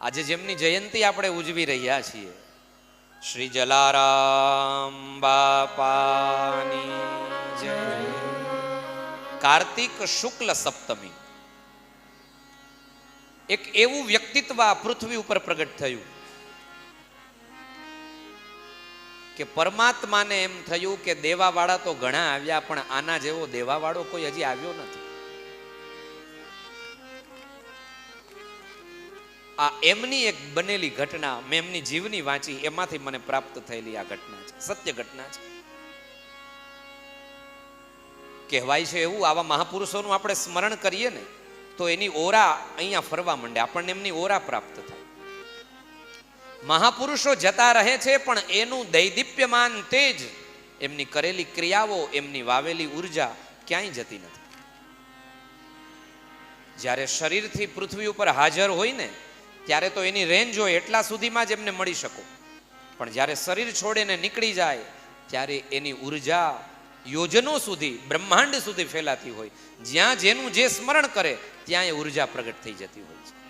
આજે જેમની જયંતિ આપણે ઉજવી રહ્યા છીએ. શ્રી જલારામ બાપાની જય. કાર્તિક શુક્લ સપ્તમી. એક એવું વ્યક્તિત્વ આ પૃથ્વી ઉપર પ્રગટ થયું કે પરમાત્માને એમ થયું કે દેવાવાળા તો ઘણા આવ્યા, પણ આના જેવો દેવાવાળો કોઈ હજી આવ્યો નથી. આ એમની એક બનેલી ઘટના મેં એમની જીવની વાંચી, એમાંથી મને પ્રાપ્ત થયેલી આ ઘટના છે, સત્ય ઘટના છે. કહેવાય છે એવું, આવા મહાપુરુષોનું આપણે સ્મરણ કરીએ ને, તો એની ઓરા અહીંયા ફરવા માંડે, આપણને એમની ઓરા પ્રાપ્ત થાય. મહાપુરુષો જતા રહે છે, પણ એનું દૈદીપ્યમાન તેજ, એમની કરેલી ક્રિયાઓ, એમની વાવેલી ઊર્જા ક્યાંય જતી નથી. જ્યારે શરીરથી પૃથ્વી ઉપર હાજર હોય ને ત્યારે તો એની રેન્જ હોય એટલા સુધીમાં જ એમને મળી શકો. પણ જ્યારે શરીર છોડીને નીકળી જાય, ત્યારે એની ઊર્જા યોજનો સુધી, બ્રહ્માંડ સુધી ફેલાતી હોય. જ્યાં જેનું જે સ્મરણ કરે, ત્યાં એ ઊર્જા પ્રગટ થઈ જતી હોય છે.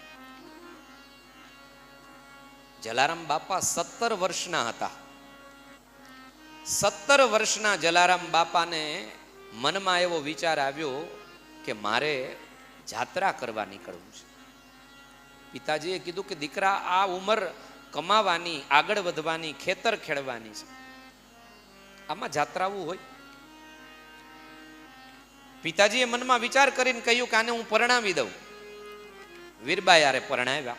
જલારામ બાપા સત્તર વર્ષના હતા. સત્તર વર્ષના જલારામ બાપાને મનમાં એવો વિચાર આવ્યો કે મારે જાત્રા કરવા નીકળવું છે. પિતાજીએ કીધું કે દીકરા, આ ઉંમર કમાવાની, આગળ વધવાની, ખેતર ખેડવાની છે. આમાં જાત્રાવું હોય. પિતાજીએ મનમાં વિચાર કરીને કહ્યું કે આને હું પરણાવી દઉં. વીરબા યારે પરણાવ્યા.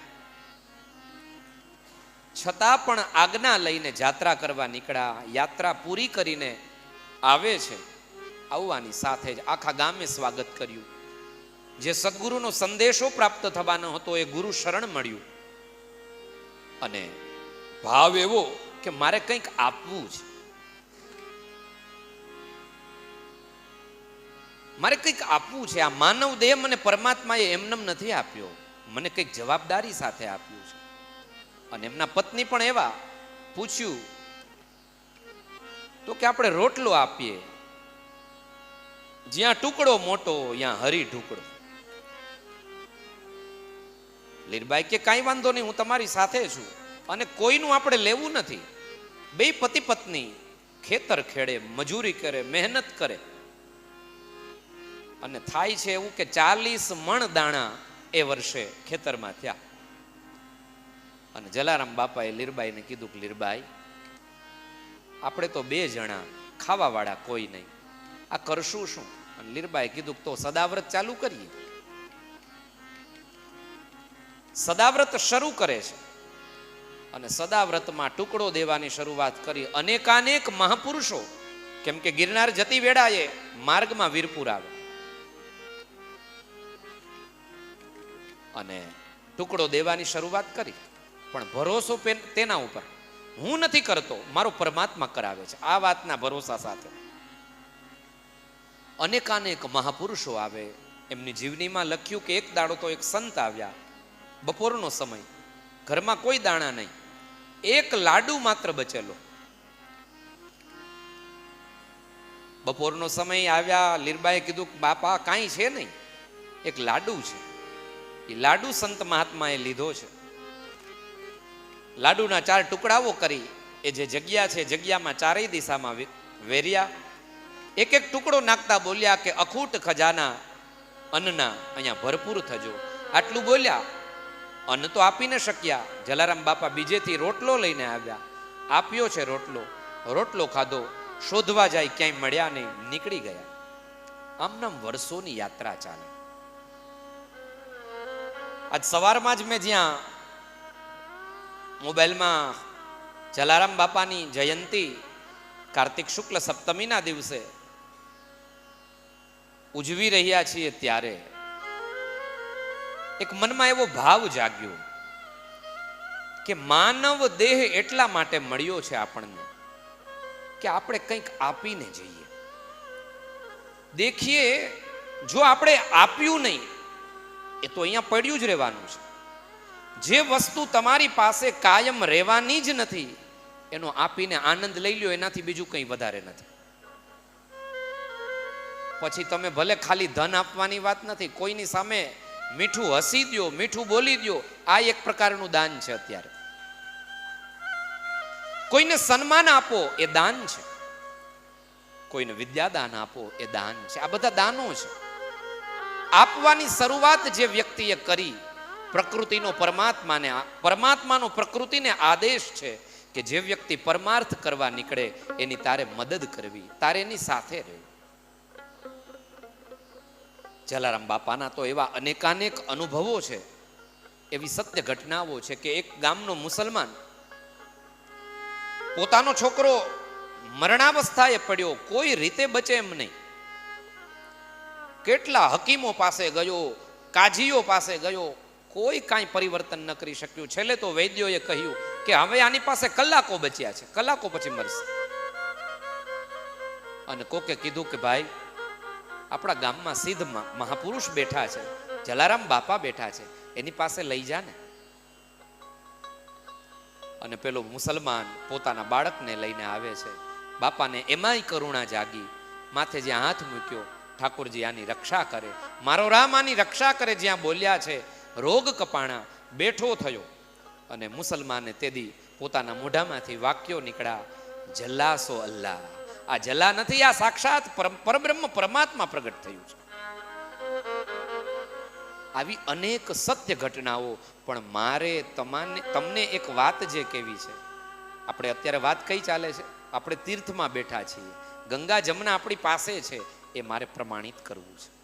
છતાં પણ આજ્ઞા લઈને જાત્રા કરવા નીકળ્યા. યાત્રા પૂરી કરીને આવે છે. આવવાની સાથે જ આખા ગામે સ્વાગત કર્યું. જે સદગુરુનો સંદેશો પ્રાપ્ત થવાનો હતો, એ ગુરુ શરણ મળ્યું. અને ભાવ એવો કે મારે કંઈક આપવું છે મારે કંઈક આપવું છે. આ માનવ દેહ મને પરમાત્માએ એમનેમ નથી આપ્યો. મને કંઈક જવાબદારી સાથે આપ્યું છે. અને એમના પત્ની પણ એવા પૂછ્યું, તો કે આપણે રોટલો આપીએ. જ્યાં ટુકડો મોટો ત્યાં હરી ઢુકડો લીરબાઈ કે કાંઈ વાંધો નહીં, હું તમારી સાથે છું. અને કોઈનું આપણે લેવું નથી. બે પતિ પત્ની ખેતર ખેડે, મજૂરી કરે, મહેનત કરે. અને થાય છે એવું કે ચાલીસ મણ દાણા એ વર્ષે ખેતરમાં થયા. અને જલારામ બાપાએ લીરબાઈને કીધું કે, લીરબાઈ, આપણે તો બે જણા, ખાવાવાળા કોઈ નહીં. આ કરશું શું? અને લીરબાએ કીધું તો સદાવ્રત ચાલુ કરીએ. સદાવ્રત શરૂ કરે છે. અને સદાવ્રતમાં ટુકડો દેવાની શરૂઆત કરી અનેકાનેક મહાપુરુષો, કેમ કે ગિરનાર જતી વેળાએ માર્ગમાં વીરપુર આવે. અને ટુકડો દેવાની શરૂઆત કરી. પણ ભરોસો તેના ઉપર. હું નથી કરતો, મારો પરમાત્મા કરાવે છે. આ વાતના ભરોસા સાથે. અનેકાનેક મહાપુરુષો આવે. એમની જીવનીમાં લખ્યું કે એક દાડો તો એક સંત આવ્યા. બપોરનો સમય. ઘરમાં કોઈ દાણા નહીં. એક લાડુ માત્ર બચેલો. બપોરનો સમય આવ્યા લીરબાએ કીધું, બાપા, કાંઈ છે નહીં. એક લાડુ છે. એ લાડુ સંત મહાત્માએ લીધો છે. લાડુના ચાર ટુકડાઓ કરી. એ જે જગ્યા છે, જગ્યામાં ચારેય દિશામાં વેર્યા. એક એક ટુકડો નાખતા બોલ્યા કે, અખૂટ ખજાના અન્નના અહીંયા ભરપૂર થજો. આટલું બોલ્યા. અન્ન તો આપી ન શક્યા. જલારામ બાપા બીજેથી રોટલો લઈને આવ્યા. આપ્યો છે રોટલો. રોટલો ખાધો. શોધવા જાય ક્યાંય મળ્યા નહીં. નીકળી ગયા. આમનામ વર્ષોની યાત્રા ચાલે. આજ સવારમાં જ મેં જ્યાં મોબાઈલમાં જલારામ બાપાની જયંતી, કાર્તિક શુક્લ સપ્તમીના દિવસે ઉજવી રહ્યા છીએ ત્યારે એક મનમાં એવો ભાવ જાગ્યો કે માનવ દેહ એટલા માટે મળ્યો છે આપણને કે આપણે કંઈક આપીને જઈએ. દેખીએ, જો આપણે આપ્યું નહીં, એ તો અહીંયા પડ્યું જ રહેવાનું છે. જે વસ્તુ તમારી પાસે કાયમ રહેવાની જ નથી, એનો આપીને આનંદ લઈ લ્યો, એનાથી બીજું કંઈ વધારે નથી. પછી તમે ભલે ખાલી ધન આપવાની વાત નથી, કોઈની સામે મીઠું હસી દો મીઠું બોલી દો આ એક પ્રકારનું દાન છે અત્યારે. કોઈને સન્માન આપો એ દાન છે. કોઈને વિદ્યાદાન આપો એ દાન છે. આ બધા દાનો છે. આપવાની શરૂઆત જે વ્યક્તિએ કરી, પ્રકૃતિનો પરમાત્માને પરમાત્માનો પ્રકૃતિને આદેશ છે કે જે વ્યક્તિ પરમાર્થ કરવા નીકળે, એની તારે મદદ કરવી, તારે એની સાથે રહેવું. જલારામ બાપાના તો એવા અનેકાનેક અનુભવો છે, એવી સત્ય ઘટનાઓ છે કે એક ગામનો મુસલમાન પોતાનો છોકરો મરણાવસ્થાએ પડ્યો, કોઈ રીતે બચે એમ નહીં. કેટલા હકીમો પાસે ગયો, કાજીઓ પાસે ગયો, કોઈ કાંઈ પરિવર્તન ન કરી શક્યું. છેલ્લે તો વૈદ્યોએ કહ્યું કે હવે આની પાસે કલાકો બચ્યા છે, કલાકો પછી મરશે. અને કોકે કીધું કે ભાઈ આપણા ગામમાં સિદ્ધ મહાપુરુષ બેઠા છે. જલારામ બાપા બેઠા છે. એની પાસે લઈ જા ને. અને પેલો મુસલમાન પોતાના બાળકને લઈને આવે છે. બાપાને એમાંય કરુણા જાગી. માથે જ્યાં હાથ મૂક્યો, ઠાકોરજી આની રક્ષા કરે. મારો રામ આની રક્ષા કરે જ્યાં બોલ્યા છે. રોગ કપાણા બેઠો થયો. અને મુસલમાને તેદી પોતાના મોઢામાંથી વાક્યો નીકળ્યા જલ્લાસો અલ્લાહ. આ જલા નથી, આ સાક્ષાત પરબ્રહ્મ પરમાત્મા પ્રગટ થયું છે. આવી અનેક સત્ય ઘટનાઓ, પણ મારે તમાને તમને એક વાત જે કેવી છે. આપણે અત્યારે વાત કઈ ચાલે છે? આપણે તીર્થમાં બેઠા છીએ. ગંગા જમના આપણી પાસે છે, એ મારે પ્રમાણિત કરવું છે.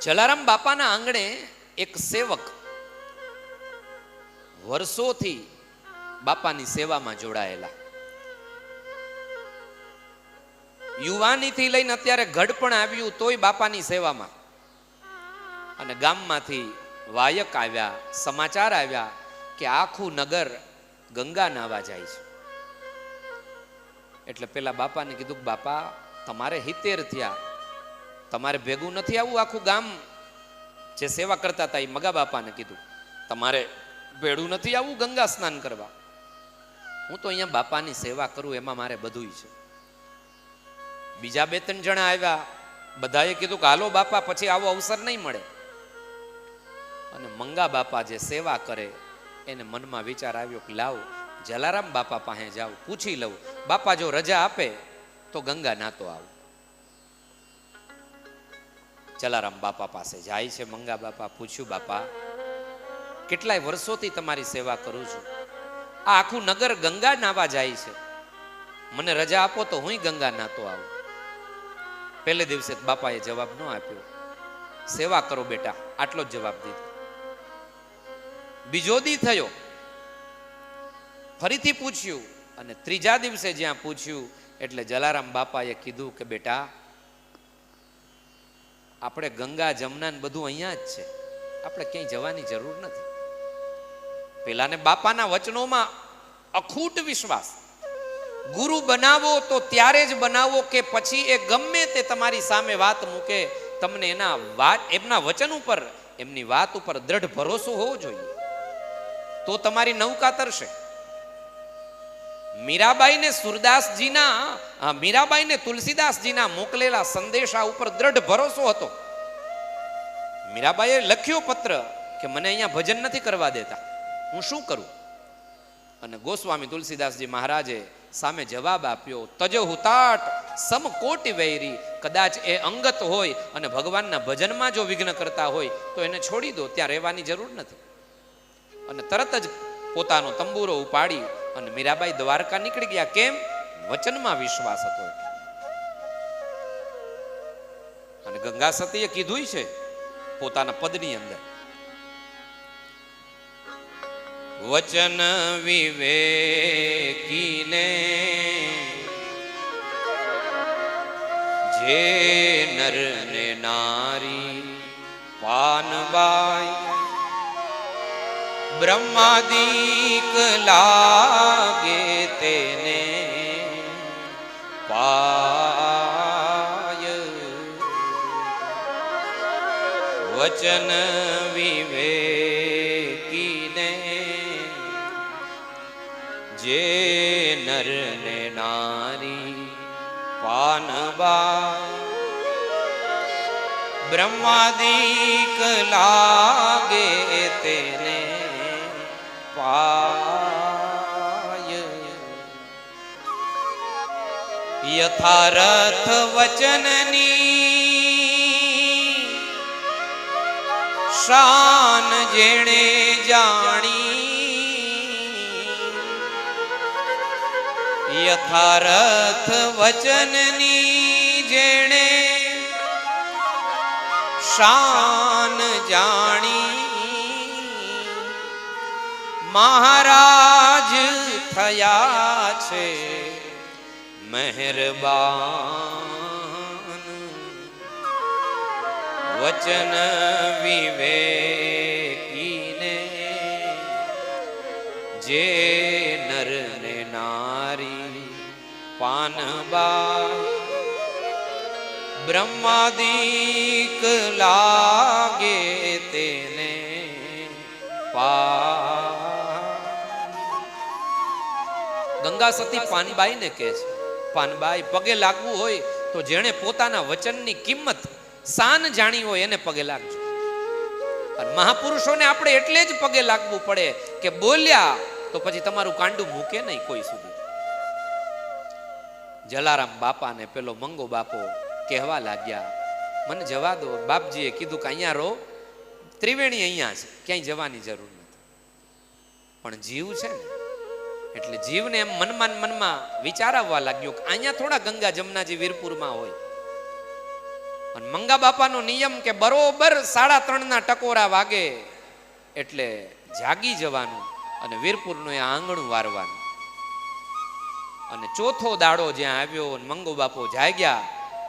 જલારામ બાપાના આંગણે એક સેવક વર્ષોથી બાપાની સેવામાં જોડાયેલા. યુવાનીથી લઈને અત્યારે ઘડપણ આવ્યું તોય બાપાની સેવામાં. અને ગામમાંથી વાયક આવ્યા, સમાચાર આવ્યા કે આખું નગર ગંગા નાવા જાય છે. એટલે પેલા બાપાને કીધું કે બાપા, તમારે હિતેર થયા. તમારે ભેગું નથી આવવું આખું ગામ? જે સેવા કરતા હતા એ મગા બાપાને કીધું, તમારે ભેડું નથી આવવું ગંગા સ્નાન કરવા. હું તો અહીંયા બાપાની સેવા કરું, એમાં મારે બધુંય છે. બીજા બે ત્રણ જણા આવ્યા, બધાએ કીધું કે, હાલો બાપા, પછી આવો અવસર નહીં મળે. અને મંગા બાપા જે સેવા કરે, એને મનમાં વિચાર આવ્યો કે, લાવ, જલારામ બાપા પાસે જાઉં પૂછી લઉં. બાપા જો રજા આપે, તો ગંગા નાતો આવું. જલારામ બાપા પાસે જાય છે, મંગા બાપા પૂછ્યું, બાપા, કેટલાય વર્ષોથી તમારી સેવા કરું છું. આ આખું નગર ગંગા નાવા જાય છે. મને રજા આપો તો હું ગંગા નાતો આવું. પહેલે દિવસે બાપાએ જવાબ ન આપ્યો. સેવા કરો બેટા, આટલો જ જવાબ દીધો. બીજો દી થયો. ફરીથી પૂછ્યું અને ત્રીજા દિવસે જ્યાં પૂછ્યું, એટલે જલારામ બાપાએ કીધું કે બેટા, આપણે ગંગા, જમના બધું અહીંયા જ છે. આપણે ક્યાંય જવાની જરૂર નથી. પેલાને બાપાના વચનોમાં અખૂટ વિશ્વાસ. ગુરુ બનાવો તો ત્યારે જ બનાવો કે પછી એ ગમે તે તમારી સામે વાત મૂકે. તમને એના વાત એમના વચન ઉપર, એમની વાત ઉપર દ્રઢ ભરોસો હોવો જોઈએ. તો તમારી નૌકા તરશે. મીરાબાઈને સુરદાસજીના મીરાબાઈને તુલસીદાસજીના મોકલેલા સંદેશા ઉપર દ્રઢ ભરોસો હતો. મીરાબાઈએ લખ્યો પત્ર કે મને અહીંયા ભજન નથી કરવા દેતા. હું શું કરું? અને ગોસ્વામી તુલસીદાસજી મહારાજે સામે જવાબ આપ્યો, તજો હુતાટ સમકોટી વૈરી, કદાચ એ અંગત હોય અને ભગવાનના ભજનમાં જો વિઘ્ન કરતા હોય, તો એને છોડી દો, ત્યાં રહેવાની જરૂર નથી. અને તરત જ પોતાનો તંબુરો ઉપાડી અને મીરાબાઈ દ્વારકા નીકળી ગયા. કેમ? વચનમાં વિશ્વાસ હતો અને ગંગા સતીએ કીધું છે, પોતાના પદની અંદર. વચન વિવેકીને જે નર ને નારી પાનબાઈ બ્રહ્માદિક લાગે તેને પાય. વચન વિવેકીને જે નર ને નારી પાનબા બ્રહ્માદિક લાગે તેને પાય. યથારથ વચનની શાન જેણે જાણી યથારથ વચનની જેણે શાન જાણી. મહારાજ થયા છે મહેરબાન. વચન વિવેકીને જે નર ને નારી પાનબા બ્રહ્માદિક લાગે તેને પા ગંગા સતી પાનબાઈને કહે છે, પાનબાઈ, પગે લાગવું હોય તો જેણે પોતાના વચનની કિંમત શાન જાણી હોય એને પગે લાગજો. અને મહાપુરુષોને આપણે એટલે જ પગે લાગવું પડે કે બોલ્યા તો પછી તમારું કાંડું મૂકે નહીં કોઈ સુધી. જલારામ બાપા ને પેલો મંગો બાપો કહેવા લાગ્યા. મને જવા દો. બાપજીએ કીધું કે અહીંયા રહો. ત્રિવેણી અહીંયા છે. ક્યાંય જવાની જરૂર નથી. પણ જીવ છે ને. એટલે જીવને એમ મનમાં મનમાં વિચાર આવવા લાગ્યો કે અહીંયા થોડા ગંગા જમનાજી વીરપુરમાં હોય. અને મંગા બાપાનો નિયમ કે બરોબર સાડા ત્રણના ટકોરા વાગે એટલે જાગી જવાનું અને વીરપુરનું એ આંગણું વારવાનું. અને ચોથો દાડો જ્યાં આવ્યો મંગુ બાપુ જાગ્યા,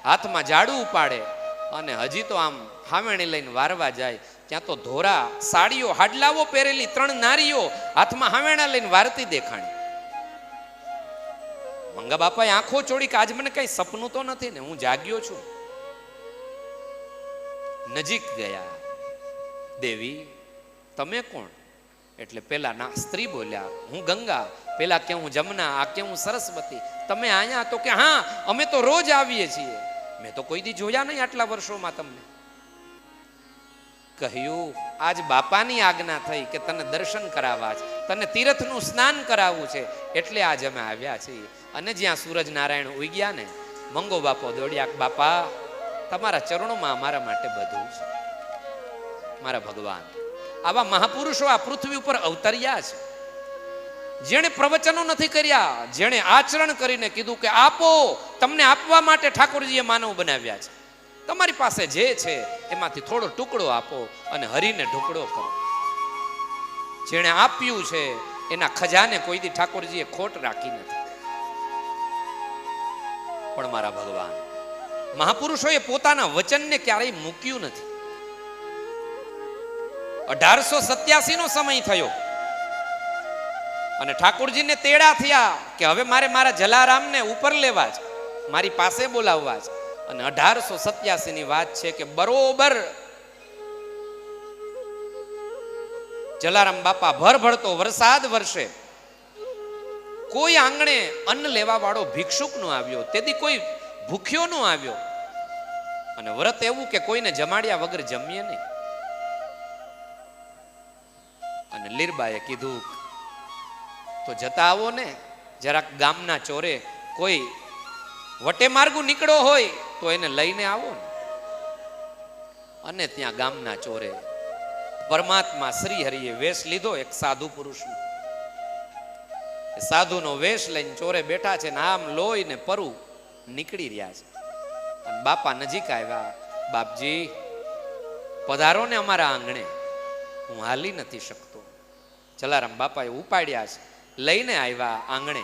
હાથમાં ઝાડુ ઉપાડે અને હજી તો આમ હામેણી લઈને વારવા જાય, ત્યાં તો ધોરા, સાડીઓ, હાડલાઓ પહેરેલી ત્રણ નારીઓ હાથમાં હામેણા લઈને વારતી દેખાણી. મંગા બાપાએ આંખો ચોડી કે આજ મને કઈ સપનું તો નથી ને, હું જાગ્યો છું. નજીક ગયા. દેવી, તમે કોણ? એટલે પેલા ના સ્ત્રી બોલ્યા, હું ગંગા પેલા કે જમના, આ કે સરસ્વતી. તમે અહીંયા તો કે હા, અમે તો રોજ આવીએ છીએ. મેં તો કોઈ દી જોયા નહીં આટલા વર્ષોમાં તમને. કહ્યું, આજ બાપાની આજ્ઞા થઈ કે તને દર્શન કરાવવા છે. તને તીર્થનું સ્નાન કરાવવું છે. એટલે આજ અમે આવ્યા છીએ. અને જ્યાં સૂરજ નારાયણ ઉગ્યા ને, મંગો બાપો દોડ્યા, બાપા, તમારા ચરણોમાં અમારા માટે બધું છે. મારા ભગવાન, આવા મહાપુરુષો આ પૃથ્વી ઉપર અવતર્યા છે. જેણે પ્રવચનો નથી કર્યા, જેણે આચરણ કરીને કીધું કે આપો, તમને આપવા માટે ઠાકોરજીએ માનવ બનાવ્યા છે. તમારી પાસે જે છે, એમાંથી થોડો ટુકડો આપો અને હરીને ઢોકળો કરો. જેણે આપ્યું છે, એના ખજાને કોઈ દી ઠાકોરજીએ ખોટ રાખી નથી. પણ મારા ભગવાન, મહાપુરુષોએ પોતાના વચનને ક્યારેય મૂક્યું નથી. અઢારસો સત્યાસી નો સમય થયો. અને ઠાકોરજીને તેડા થયા કે હવે મારે મારા જલારામને ઉપર લેવા છે, મારી પાસે બોલાવવા છે. અને અઢારસો સત્યાસી ની વાત છે કે બરોબર જલારામ બાપા ભર વરસાદ વરસે. કોઈ આંગણે અન્ન લેવા વાળો ભિક્ષુક નો આવ્યો, તેથી કોઈ ભૂખ્યો નો આવ્યો. અને વ્રત એવું કે કોઈને જમાડ્યા વગર જમીએ નહીં. અને લીરબાએ કીધું તો જતા આવો ને. જરાક ગામના ચોરે કોઈ વટે માર્ગુ નીકળો હોય તો એને લઈને આવો ને. અને ત્યાં ગામના ચોરે પરમાત્મા શ્રી હરિએ વેશ લીધો એક સાધુ પુરુષનો. સાધુનો વેશ લઈને ચોરે બેઠા છે ને આમ લોહી ને પરુ નીકળી રહ્યા છે. અને બાપા નજીક આવ્યા, બાપજી, પધારો ને અમારા આંગણે. હું હાલી નથી શકતો. જલારામ બાપાએ ઉપાડ્યા છે. લઈને આવ્યા આંગણે.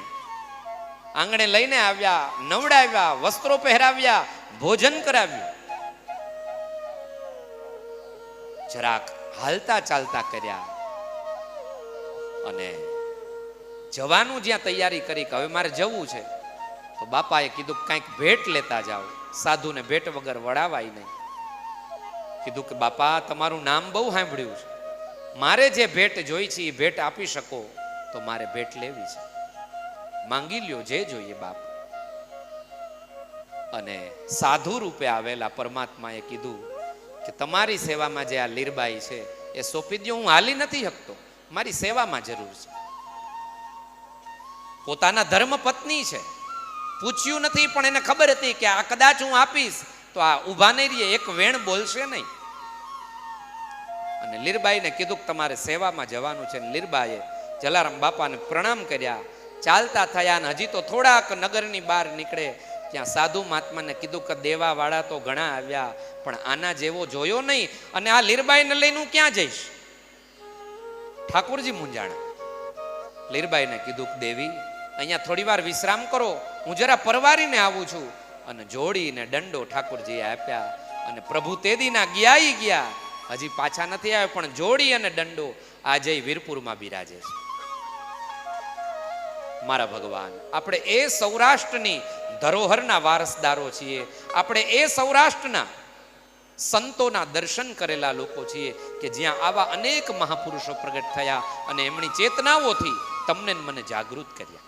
આંગણે લઈને આવ્યા, નવડાવ્યા, વસ્ત્રો પહેરાવ્યા, ભોજન કરાવ્યું. જરાક હાલતા ચાલતા કર્યા અને જવાનું જ્યાં તૈયારી કરી કે હવે મારે જવું છે, તો બાપાએ કીધું કાંઈક ભેટ લેતા જાઓ. સાધુને ભેટ વગર વડાવાય નહીં. કીધું કે બાપા, તમારું નામ બહુ સાંભળ્યું છે. મારે જે ભેટ જોઈ છે, એ ભેટ આપી શકો. તો મારે ભેટ લેવી છે. માંગી લ્યો, જે જોઈએ બાપ. અને સાધુ રૂપે આવેલા પરમાત્માએ કીધું કે તમારી સેવામાં જે આ લીરબાઈ છે, એ સોંપી દો હું હાલી નથી શકતો. મારી સેવામાં જરૂર છે. પોતાના ધર્મ પત્ની છે. પૂછ્યું નથી, પણ એને ખબર હતી કે આ કદાચ હું આપીશ, તો આ ઊભા નહીં રહીએ, એક વેણ બોલશે નહીં. અને લીરબાઈને કીધું કે તમારે સેવામાં જવાનું છે. લીરબાઈએ જલારામ બાપાને પ્રણામ કર્યા. ચાલતા થયા અને હજી તો થોડાક નગરની બહાર નીકળે. ત્યાં સાધુ મહાત્માને કીધું કે દેવા વાળા તો ઘણા આવ્યા, પણ આના જેવો જોયો નહીં. અને આ લીરબાઈને લઈને હું ક્યાં જઈશ? ઠાકોરજી મુંજાણા લીરબાઈને કીધું કે દેવી, અહીંયા થોડી વાર વિશ્રામ કરો. હું જરા પરવારીને આવું છું. અને જોડીને દંડો ઠાકોરજીએ આપ્યા. અને પ્રભુ તેદીના ગયા ગયા. હજી પાછા નથી આવ્યા, પણ જોડી અને દંડો આજે વીરપુરમાં બિરાજે છે. મારા ભગવાન. આપણે એ સૌરાષ્ટ્રની ધરોહરના વારસદારો છીએ. આપણે એ સૌરાષ્ટ્રના સંતોના દર્શન કરેલા લોકો છીએ કે જ્યાં આવા અનેક મહાપુરુષો પ્રગટ થયા અને એમની ચેતનાઓથી તમને મને જાગૃત કર્યા.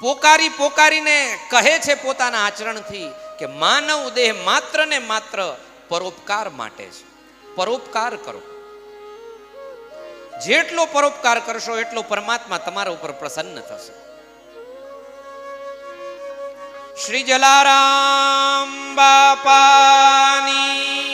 પોકારી પોકારીને કહે છે પોતાના આચરણથી કે માનવ દેહ માત્ર ને માત્ર પરોપકાર માટે છે. પરોપકાર કરો. જેટલો પરોપકાર કરશો એટલો પરમાત્મા તમારા ઉપર પ્રસન્ન થશે. શ્રી જલારામ બાપાની